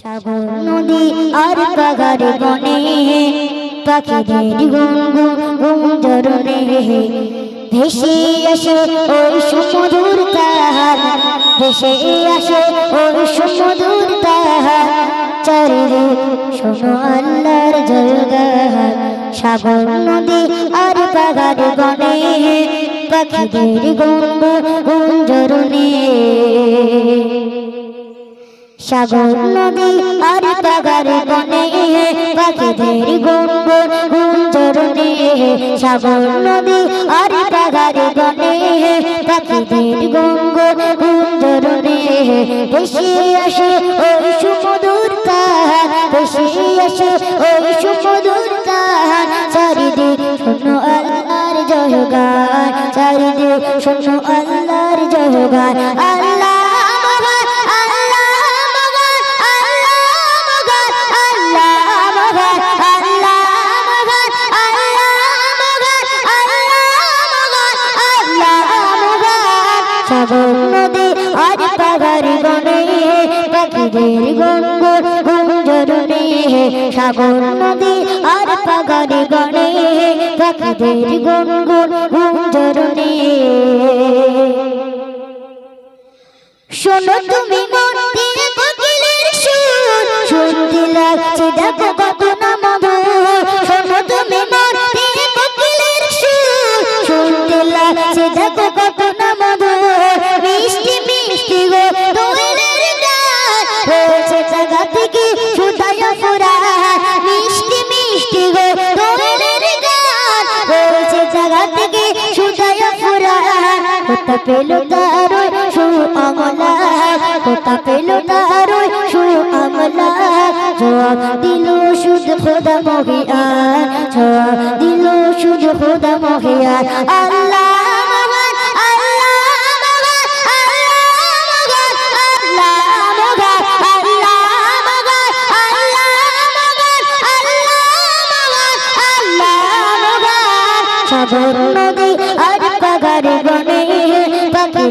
সাগর নদী আর পাগারে বনে, পাখিদের গুনগুন গুঞ্জরণে ভেসে আসে ওই সুমধুর তাহার, ভেসে আসে ওই সুমধুর তাহার। চারিদিক শোনো আল্লাহর জয়গান সাগর নদী আর পাগারে বনে, পাখিদের গুনগুন গুঞ্জরণে সাগর নদী আর পাগার বনে পাখিদের গুনগুন গুঞ্জরণে সাগর নদী আর পাগার বনে পাখিদের গুনগুন গুঞ্জরণে ভেসে আসে ওই সুমধুর তাহার ভেসে আসে ওই সুমধুর তাহার। চারিদিক শোনো আল্লাহর জয়গান, চারিদিক শোনো আল্লাহর জয়গান। আল্লাহ পাখিদের গুনগুন গুঞ্জরণে সাগর নদী আর পাগার বনে পাখিদের গুনগুন গুঞ্জরণে শোনো তুমি মন দিয়ে কোকিলের সুর শুনতে লাগছে দেখো কত মন শুনতে লাগছে দেখো কত না পেল তার সু আমলা কোথা পেল তার সু আমলা জবাব দিল শুধ খোদা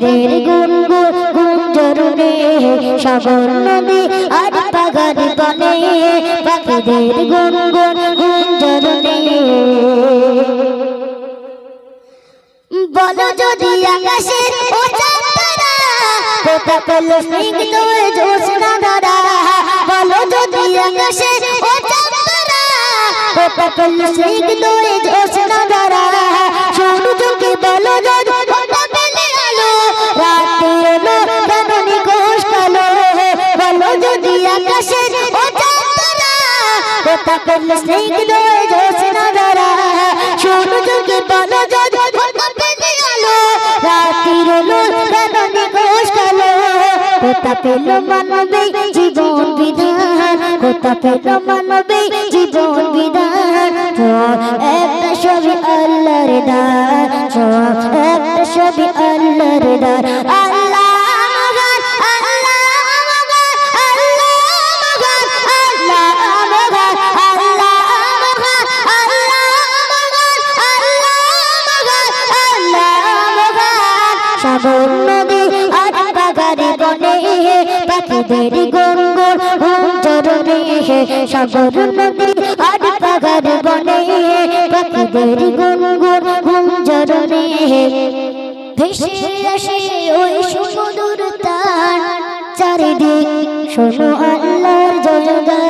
পাখিদের গুনগুন গুঞ্জরণে, সাগর নদী, আর পাগার বনে, পাখিদের গুনগুন গুঞ্জরণে। বলো যদি আকাশের কোথা পেল স্নিগ্ধ জ্যোৎস্না বলো যদি আকাশের কোথা পেল স্নিগ্ধ জ্যোৎস্না ধারা? সূর্যকে বলো কোথা পেল স্নিগ্ধ জ্যোৎস্না ধারা সূর্যকে বলো যদি কোথা পেলে আলো রাতের কেন নিকোষ কালো কোথা পেল মানবে জীবন বিধান? কোথা পেল মানবে জীবন বিধান? একটা ছবি আল্লাহর দান। একটা ছবি আল্লাহর দান। সাগর নদী আর পাগারে বনে পাখিদের গুঞ্জরণে সাগর নদী আর বনে পাখিদের আসে ওই চারিদিক শোনো আল্লাহর জয়গান।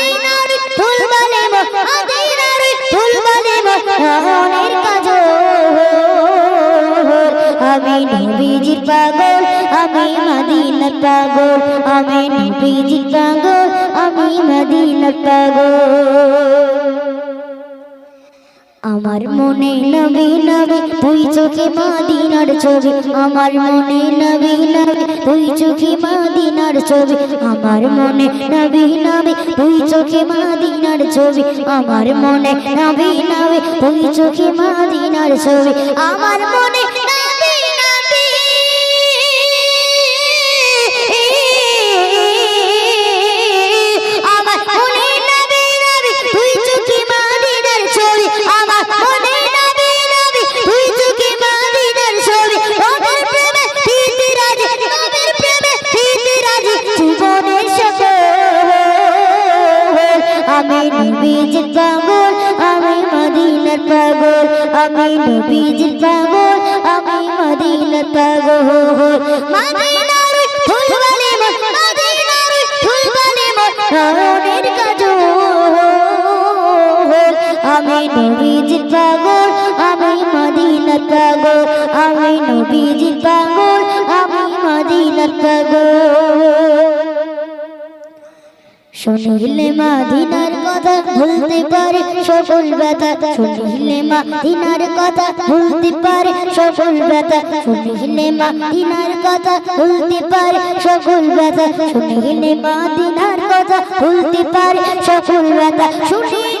আমি মদিনার পাগল, আমি নবীজির পাগল, আমি মদিনার পাগল। আমার মনে নবী নবী তুই চোখে মাদিনার ছবি। আমার মনে নবী নবী তুই চোখে মাদিনার ছবি। আমার মনে নবী নবী তুই চোখে মাদিনার ছবি। আমার মনে নবী নবী তুই চোখে মাদিনার ছবি। আমার মনে নবীজির পাগল, আমি মদিনার পাগল, আমি নবীজির পাগল, আমি মদিনার পাগল। মদিনার ফুলবালি মদিনার ফুলবালি মন রনের কাজল। আমি নবীজির পাগল, আমি মদিনার পাগল, আমি নবীজির পাগল, আমি মদিনার পাগল। শুনিলে মাদিনার কথা ভুলতে পারে, সকল ব্যথা শুনলে মা দিনার কথা ভুলতে পারে, সকল ব্যথা শুনলে মা দিনার কথা ভুলতে পারে, সকল ব্যথা শুনলে মা দিনার কথা ভুলতে পারে, সকল ব্যথা শুনিলে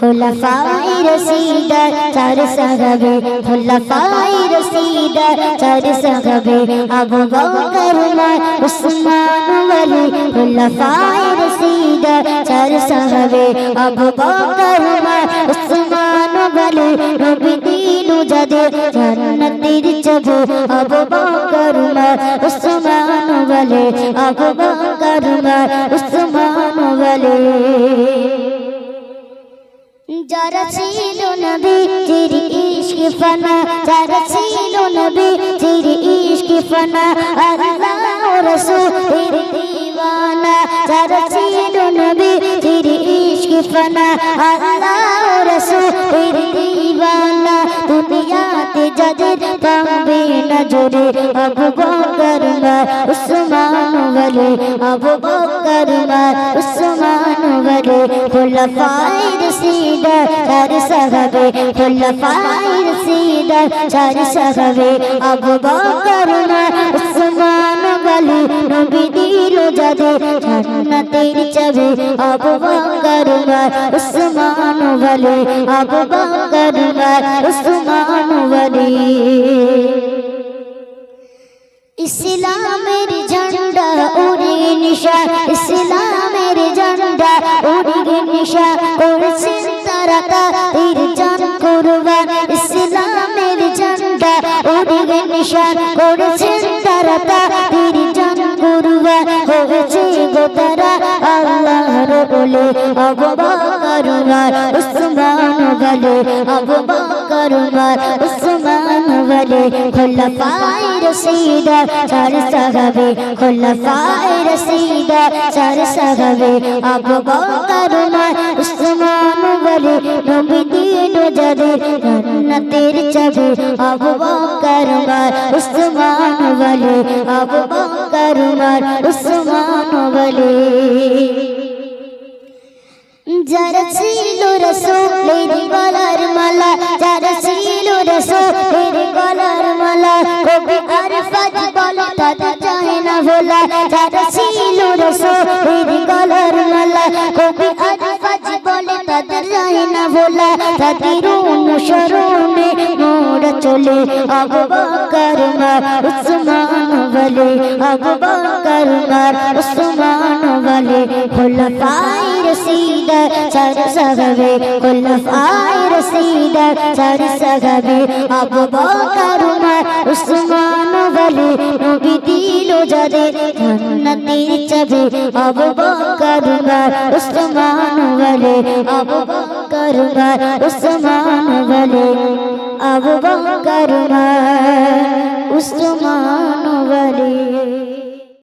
খোলাফাই রসিদার চার সাহাবে খোলাফাই রসিদার চার আবু বকর, উমর, উসমান ওয়ালি খোলাফাই রসিদার চার আবু বকর, উমর, উসমান ওয়ালি নবী দিন যাদের জান্নাতের চাবি আবু বকর, উমর, উসমান ওয়ালি আবু বকর, উমর যারা ছিল নবী জির ইশক ফানা, যারা ছিল নবী জির ইশক ফানা, আল্লাহ রাসূলের দিওয়ানা। যারা ছিল নবী জির ইশক ফানা, আল্লাহ রাসূলের দিওয়ানা। দুনিয়াতে যাদের পাবে না জোরে, আবু বকর উসমান। ওয়ালি আবু বকর মার উসমান ওয়ালি খুলাফায়ে রশিদার চার সাহাবে খুলাফায়ে রশিদার চার সাহাবে আবু বকর মার উসমান ওয়ালি নবী দিল যাদের জান্নাতের চাবি আবু বকর মার উসমান ওয়ালি আবু বকর মার উসমান ঝন্ডা উড়ে নিশা ইসলামের ঝন্ডা উড়ে নিশা করছেন তারা তাদের জান কুরবান। ইসলামের ঝন্ডা উড়ে নিশা করছেন তারা তাদের জান কুরবান। হয়েছে গো তারা আল্লাহর বলে, আবু বকর উসমান বলে, আবু বকর উসমান বলে খোলাফায়ে রশিদার চার সাহাবে খোলাফায়ে রশিদার চার সাহাবে। আবু বলে নবী দিন যাদের উসমান বলে, আবু উসমান বলে। যারা ছিল রসুলের গলার মালা রসুলের গলার মালা, কবি আর ফাজ বলে, তাদের চাহে না ভোলা, যারা ছিল রসুলের গলার মালা, কবি আর ফাজ বলে, তাদের চাহে না ভোলা, তাদের অনুসরণে মোরা চলে আবু বকর উসমান বলে আবু বকর উসমান বলে খুলফায়ে রশিদ চার সাহাবে খুলফায়ে রশিদ চার সাহাবে আবু বকর উমর উসমান বলে নবী দিল যাদের জান্নাতের চাবি আবু বকর উমর উসমান বলে আবু বকর উমর উসমান বলে আবু বকর উমর উসমান বলে